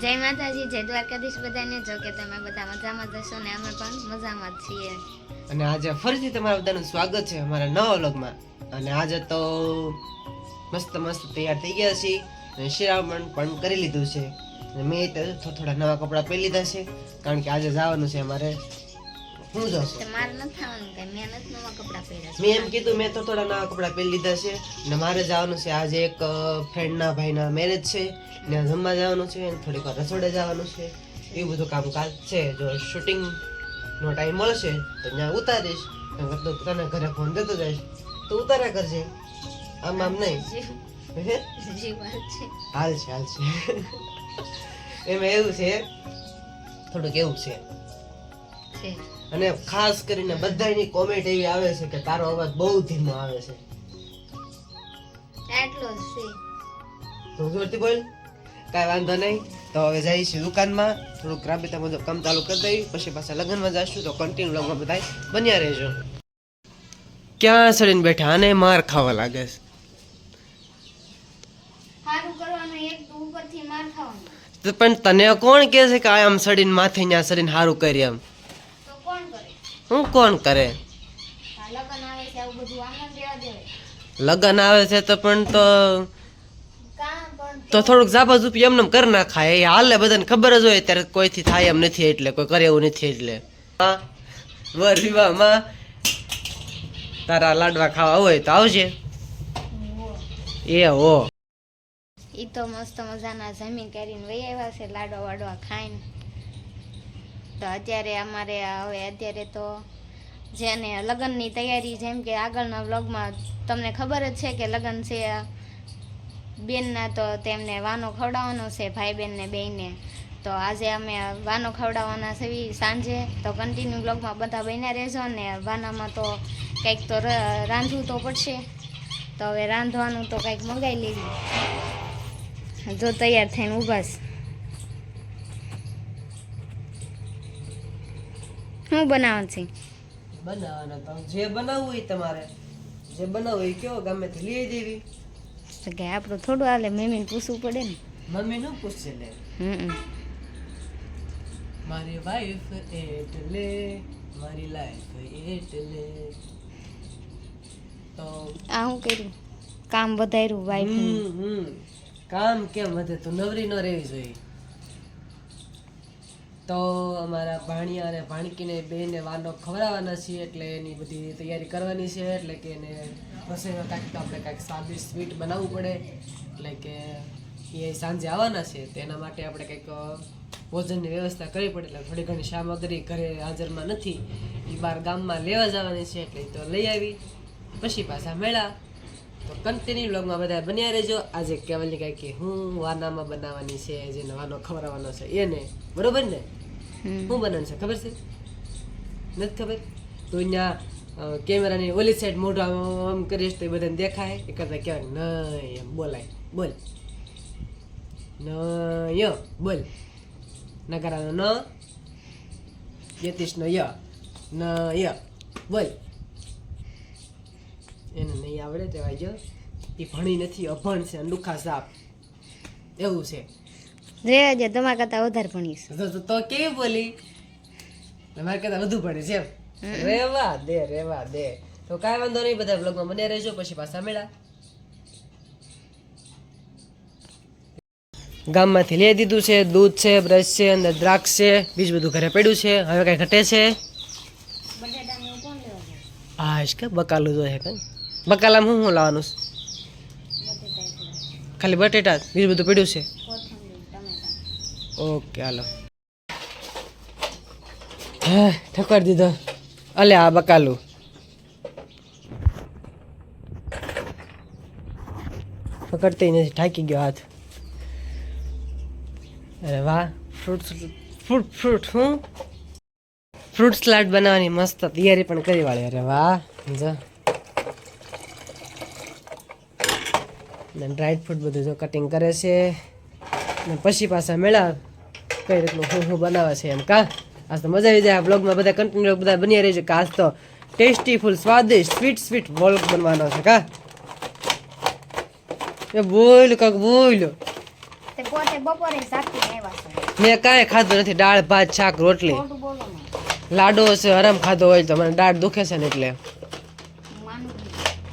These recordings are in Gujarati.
જય માતાજી, જય દ્વારકાધીશ બધાને. જો કે તમે બધા મજામાં જશો ને અમે પણ મજામાં છીએ. અને આજે ફરીથી તમારા બધાનું સ્વાગત છે અમારા નવા વ્લોગમાં. અને આજે તો મસ્ત મસ્ત તૈયાર થઈ ગયા છીએ અને શિરામણ પણ કરી લીધું છે. અને મેં તો થોડા નવા કપડાં પહેરી લીધા છે, કારણ કે આજે જવાનું છે અમારે શું જશે થવાનું મેં નથી નવા કપડાં પહેર્યા મેં એમ કીધું મેં તો થોડા નવા કપડાં પહેરી લીધા છે. ને મારે જવાનું છે આજે એક ફ્રેન્ડના ભાઈના મેરેજ છે. ને જમવા જવાનું છે ને થોડીક વાર રસોડે જવાનું છે. એવું બધું કામકાજ છે. જો શૂટિંગ નો ટાઈમ મળશે તો ત્યાં ઉતારીશ. તો તને ઘરે ફોન દેતો જઈશ. તો ઉતાર્યા કરજે. આમ આમ નહીં. હે? હાલ છે હાલ છે. એમાં એવું છે. થોડુંક એવું છે. છે. અને ખાસ કરીને બધાની કોમેન્ટ એવી આવે છે કે તારો અવાજ બહુ ધીમો આવે છે. એટલો છે. તો જોરથી બોલ? કાંઈ વાંધો નહીં. તો હવે જઈશું દુકાનમાં. થોડુંક રાબેતા બધું કામ ચાલુ કરી દઈ. પછી પાછા લગ્નમાં જઈશું તો કન્ટિન્યુ લગ્ન બધા બન્યા રહેજો. ક્યાં સડીને બેઠા? આને માર ખાવા લાગે છે. પણ તને કોણ કહે છે કે આમ સડીને માથે ત્યાં સડીને સારું કરી એમ હું કોણ કરે? લગન આવે છે તો પણ તો તો થોડુંક ઝાપા ઝૂપી એમને એમ કરી નાખાય. એ હાલે બધાને ખબર જ હોય ત્યારે કોઈથી થાય એમ નથી એટલે, કોઈ કરે એવું નથી એટલે. હા, વર વિવાહમાં તારા લાડવા ખાવા હોય તો આવજે. એ હો. ઈ તો મસ્ત મજાના જમીન કરીને વહી આવ્યા છે, લાડવા વાડવા ખાઈને. તો અત્યારે અમારે હવે અત્યારે તો જેને લગ્નની તૈયારી જેમ કે આગળના વ્લોગમાં તમને ખબર જ છે કે લગ્ન છે બેનના તો તેમને વાનો ખવડાવવાનો છે ભાઈ બેનને બેને તો આજે અમે વાનો ખવડાવવાના છે સાંજે. તો કન્ટિન્યુ બ્લોગમાં બધા બન્યા રહેજો ને વાનામાં તો કંઈક તો રાંધવું તો પડશે. તો હવે રાંધવાનું તો કંઈક મંગાવી લેવી જો તૈયાર થઈને ઊભા છે. શું બનાવવાનું છે? બનાવવાના તો જે બનાવવું હોય તમારે. જે બનાવવું હોય કયો તે લઈ દેવી. તો કે આપણું થોડું હાલે મમ્મીને પૂછવું પડે ને. મમ્મી નું પૂછશે લે. હમ. મારી વાઈફ એટલે મારી લાઈફ એટલે. તો આ શું કર્યું? કામ વધાર્યું વાઈફ. કામ કેમ વધે તું નવરી ન રહેવી જોઈએ. તો અમારા ભાણિયા અને ભાણકીને બેને વાનો ખવડાવવાના છીએ એટલે એની બધી તૈયારી કરવાની છે એટલે કે એને રસોઈમાં કાંઈક તો આપણે કાંઈક સાદી સ્વીટ બનાવવું પડે. એટલે કે એ સાંજે આવવાના છે, તેના માટે આપણે કંઈક ભોજનની વ્યવસ્થા કરવી પડે. એટલે થોડી ઘણી સામગ્રી ઘરે હાજરમાં નથી. એ બહાર ગામમાં લેવા જવાની છે એટલે તો લઈ આવી. પછી પાછા મેળા કન્ટિન્યુ બ્લોગમાં બધા બન્યા રહેજો. આજે કેવલની કાંઈ કે હું વાનામાં બનાવવાની છે જે વાનો ખવડાવવાનો છે એને બરોબર ને. શું બનાવવાનું છે ખબર છે? નથી ખબર? તો અહીંયા કેમેરાની ઓલી સાઈડ મોઢો આમ આમ કરીશ તો એ બધાને દેખાય. એ કરતા કહેવાય નહીં એમ બોલાય. બોલ. નય બોલ. નકારાનો ન. યતીશનો ય. ન ય. બોલ. નહીં આવડે તે જો. એ ભણી નથી અભણ છે અનુખા સાપ. એવું છે. રે જે તમારા કરતા વધારે ભણીશ તો તો- તો કેવી બોલી? તમારે કરતા વધુ ભણે છે એમ. રેવા દે રેવા દે. તો કાંઈ વાંધો નહીં બધા બ્લોગમાં મને રહેજો પછી પાછા મેળા ગામમાંથી લઈ દીધું છે દૂધ છે બ્રશ છે અંદર દ્રાક્ષ છે બીજું બધું ઘરે પડ્યું છે. હવે કાંઈ ઘટે છે? હા કે બકાલું જોઈએ કઈ. બકાલામાં શું શું લાવવાનું? છે? ખાલી બટેટા બીજું બધું પડ્યું છે? ઓકે, હાલો. હા ઠકવાર દીધો. અલે આ બકાલું. પકડતી નથી થાકી ગયો હાથ. અરે વાહ ફ્રૂટ ફ્રૂટ ફ્રૂટ, હું? ફ્રૂટ સલાડ બનાવવાની મસ્ત તૈયારી પણ કરી વાળી, અરે વાહ, જો. ને ડ્રાય ફ્રૂટ બધું જો કટિંગ કરે છે. ને પછી પાછા મેળા કઈ રીતનું શું શું બનાવે છે એમ કા? આજ તો મજા આવી જાય આ બ્લોગમાં બધા કન્ટિન્યુ બધા બની રહી છે કે આજ તો ટેસ્ટી ફૂલ સ્વાદિષ્ટ સ્વીટ સ્વીટ વ્લોગ બનવાનો છે કા? એ બોલ કાક બોલ મેં કાંઈ ખાધું નથી. દાળ ભાત શાક રોટલી. લાડો છે હરામ ખાધો હોય તો મને દાળ દુખે છે ને એટલે.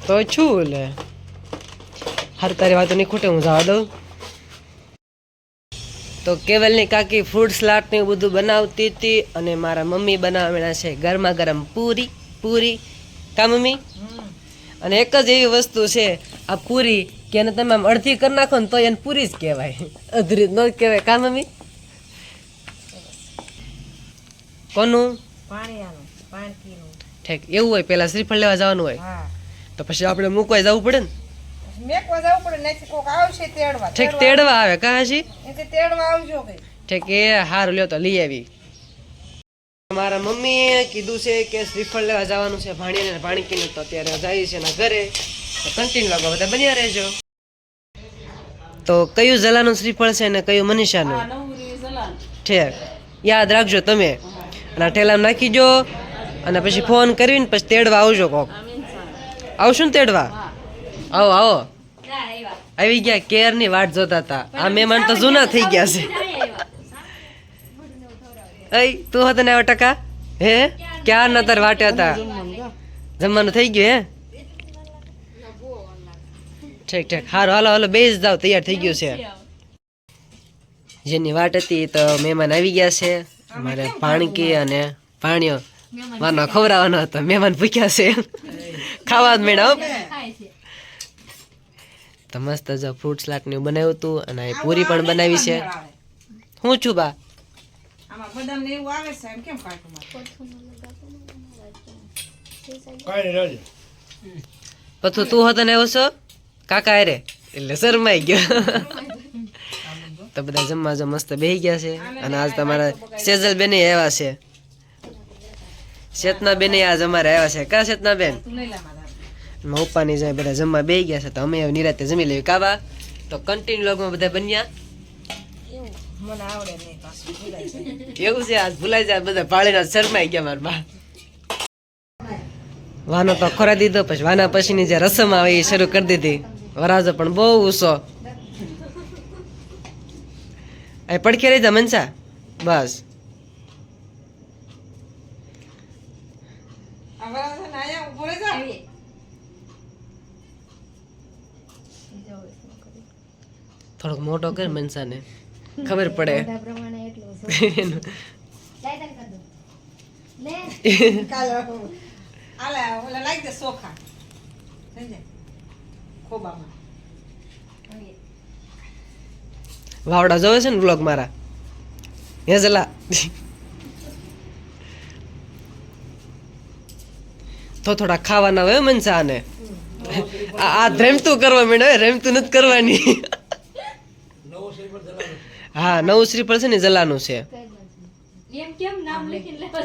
તો છું એટલે. હર તારી વાતો નહીં ખોટે હું જવા દઉં તો કેવલની કાકી ફ્રૂટ સલાડ ને એવું બધું બનાવતી હતી અને મારા મમ્મી બનાવેલા છે ગરમા ગરમ પૂરી પૂરી કા મમ્મી અને એક જ એવી વસ્તુ છે આ પૂરી કે એને તમે આમ અડધી કરી નાખો ને તો એને પૂરી જ કહેવાય અધરી ન કહેવાય કા મમ્મી કોનું ઠીક એવું હોય પેલા શ્રીફળ લેવા જવાનું હોય. તો પછી આપણે મૂકવા જવું પડે ને? મેકવા જવું પડે નથી કોક આવશે તેડવા. ઠીક તેડવા આવે કા એટલે તેડવા આવજો કઈ ઠીક એ હારું લ્યો તો લઈ આવી. મારા મમ્મીએ કીધું છે કે શ્રીફળ લેવા જવાનું છે ભાણીને ભાણીકીને તો અત્યારે જાય છે એના ઘરે. કન્ટિન્યુ લાગો બધા બન્યા રહેજો. તો કયું જલાનું શ્રીફળ છે ને કયું મનીષાનું? ઠેક યાદ રાખજો તમે. અને આ ઠેલામાં નાખી જો અને પછી ફોન કરીને પછી તેડવા આવજો કોક. આવશું ને તેડવા? આવો આવો. આવી ગયા કેરની વાટ જોતા હતા. આ મહેમાન તો જૂના થઈ ગયા છે. અય તું હતો ને ટકા? હે? ક્યાં નતર વાટ્યા વાટે હતા? જમવાનું થઈ ગયું હે? ઠીક ઠીક. હારો હાલો હાલો બેસ જાવ તૈયાર થઈ ગયું છે. જેની વાટ હતી તો મહેમાન આવી ગયા છે. અમારે પાણકી અને પાણીઓ. મારનો ખવડાવવાનો હતો. મહેમાન ભૂખ્યા છે. ખાવા જ હો. તો મસ્ત જો ફ્રૂટ સલાડ ને બનાવ્યું હતું અને અહીં પૂરી પણ બનાવી છે. હું છું બા. આમાં બદામ ને એવું આવે છે એમ કેમ કાઢું પથુ તું હતો ને એવો છો? કાકા અરે એટલે શરમાઈ ગયો. તો બધા જમવા જો મસ્ત બેહી ગયા છે. અને આજ તમારા સેજલ બેને આવ્યા છે. ચેતના બેને આજ અમારે આવ્યા છે. કા ચેતના બેન? પપ્પાની જાય બધા જમવા બેહી ગયા છે, તો અમે નિરાતે જમી લેવી કાવા તો કન્ટિન્યુ લોગમાં બધા બન્યા. એવું છે, આજ ભૂલાઈ જાય, બધા પાળીના શરમાઈ ગયા મારા બા. વાનો તો ખોરા દીધો, પછી વાના પછીની જે રસમ આવે એ શરૂ કરી દીધી. વરાજો પણ બહુ ઊંસો એ પડખે રહી જા મનસા. બસ વરાળ છે ને અહીંયા ઊભો રહી જા. થોડોક મોટો કર મનસાને. ખબર પડે. વાવડા જોવે છે ને બ્લોગ મારા? હેઝલા તો થોડા ખાવાના હોય હો મનસા આને આ રેમતું કરવા માંડ્યો હે, રેમતું નથી કરવાની. હા નવું શ્રીફળ છે ને જલાનું છે. એમ કેમ નામ લખીને લેવા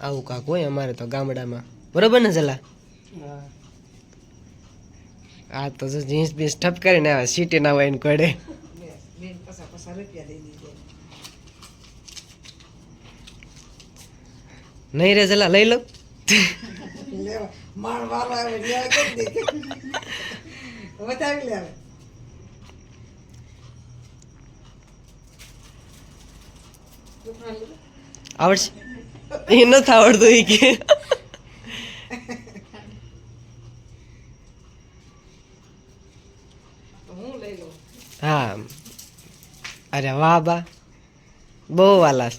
આવું કાક હોય અમારે તો ગામડામાં. બરોબર ને જલા? આ તો જીન્સ બીન્સ ઠપ કરીને આવે સીટી ના હોય ને કડે પસા પસા રૂપિયા દઈ દીધે. નહીં રે જલા, લઈ લો. આવડશે? એ નથી આવડતું એ કે. હા. અરે વાહ બા. બહુ વાલા.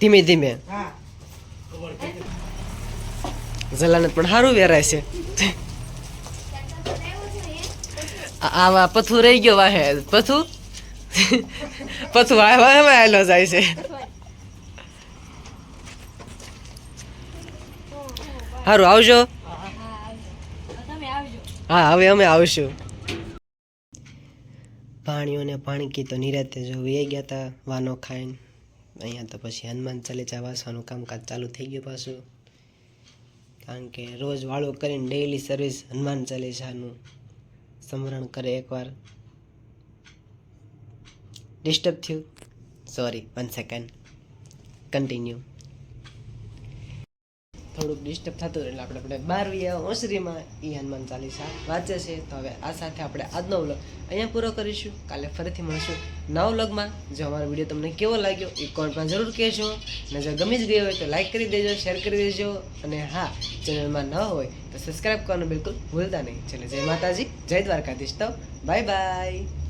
ધીમે ધીમે. હા. જલાને પણ સારું વેરાય છે. આવા પથુ રહી ગયો વાહે. પથુ? પથુ આવા એમાં આવેલો જાય છે. સારું આવજો. આવજો. હા હવે અમે આવશું. પાણીઓને પાણી તો નિરાતે જો વે ગયા હતા વાનો ખાઈને. અહીંયા તો પછી હનુમાન ચાલીસા વાસવાનું કામકાજ ચાલુ થઈ ગયું પાછું. કારણ કે રોજ વાળું કરીને ડેઈલી સર્વિસ હનુમાન ચાલીસાનું સમરણ કરે એકવાર. ડિસ્ટર્બ થયું? સોરી વન સેકન્ડ કન્ટિન્યુ થોડુંક ડિસ્ટર્બ થતું એટલે આપણે આપણે બાર વીયા ઓસરીમાં એ હનુમાન ચાલીસા વાંચે છે. તો હવે આ સાથે આપણે આજનો વ્લોગ અહીંયા પૂરો કરીશું. કાલે ફરીથી મળશું નવ વ્લોગમાં. જો અમારો વીડિયો તમને કેવો લાગ્યો એ કોમેન્ટમાં જરૂર કહેજો. અને જો ગમી જ ગયો હોય તો લાઇક કરી દેજો શેર કરી દેજો. અને હા, ચેનલમાં ન હોય તો સબસ્ક્રાઈબ કરવાનું બિલકુલ ભૂલતા નહીં. ચલો, જય માતાજી, જય દ્વારકાધીશ તો બાય બાય